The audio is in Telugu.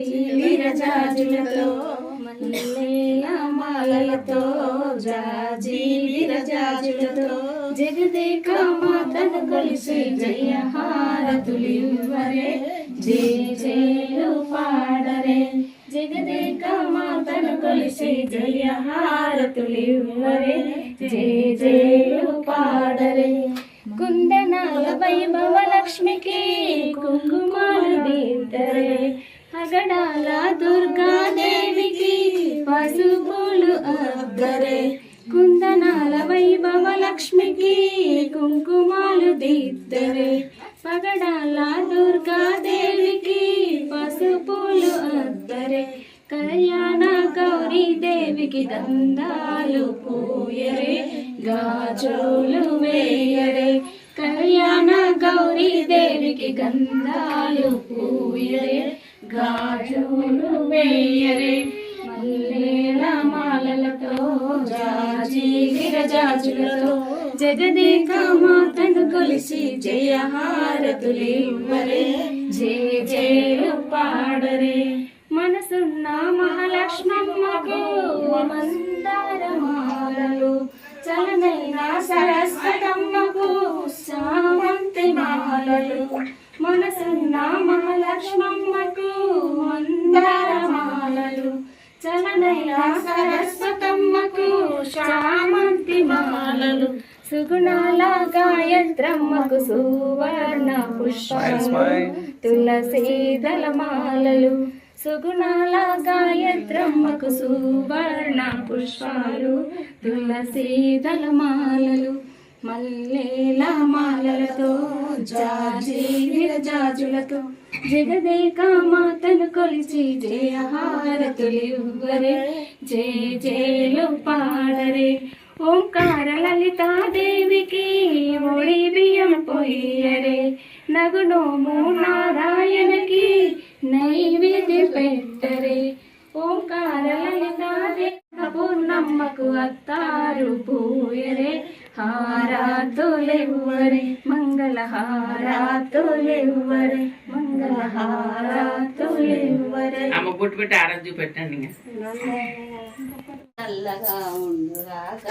విరజాజులతో మల్లెల మాలలతో జాజి విరజాజులతో జగదేక మాతను కొలిసి జయ హారతులివ్వరే జయ జయలు పాడరే. జగదేక మాతను కొలిసి జయ హారతులివ్వరే జయ జయలు పాడరే. కుందనాల వైభవ లక్ష్మికి కుంకుమాలు అగడాల దుర్గాదేవికి పసుపులు అద్దరే కుందనాల వైభవ లక్ష్మికి కుంకుమాలు దిద్దరే. పగడాల దుర్గాదేవికి పసుపులు అద్దరే కళ్యాణ గౌరీ దేవికి గంధాలు పూయరే గాజులు వేయరే. కళ్యాణ గౌరీ దేవికి గంధాలు పూయరే గాజులు వేయరే మల్లెల మాలలతో జాజి విరజాజులతో జగదేక మాతను కొలిసి జయ జయ జయలు పాడరే. మనసున్న మహాలక్ష్మమ్మకు మందార మాలలు చలనైన సరస్వతమ్మకు సామంతి మాలలు. మనసున్న మహాలక్ష్మమ్మకు చలనైన సరస్వతమ్మకు చామంతి మాలలు. సుగుణాల గాయత్రమ్మకు సువర్ణ పుష్పాలు తులసీదల మాలలు సుగుణాల గాయత్రమ్మకు సువర్ణ పుష్పాలు. తులసీదల మాలలు మల్లేల మాలలతో జాజి విరజాజులతో జగదేక మాతను కొలిచి జయ హారతులివ్వరే జయ జయలు పాడరే. ఓంకార లలితాదేవికి ఒడి బియ్యం పొయ్యరే. నగునోము నారాయణకి నైవేద్య పెట్టరే. ఓంకార లలితాదేవి పూర్ణమ్మకు అత్తారు పోయరే. హారాతులెవ్వరే మంగళ హారాతులెవ్వరే మంగళ హారాతులెవ్వరే అమ్మ బొట్టు పెట్టి ఆరోగ్యం పెట్టండి ఇంకా చల్లగా ఉండుగాక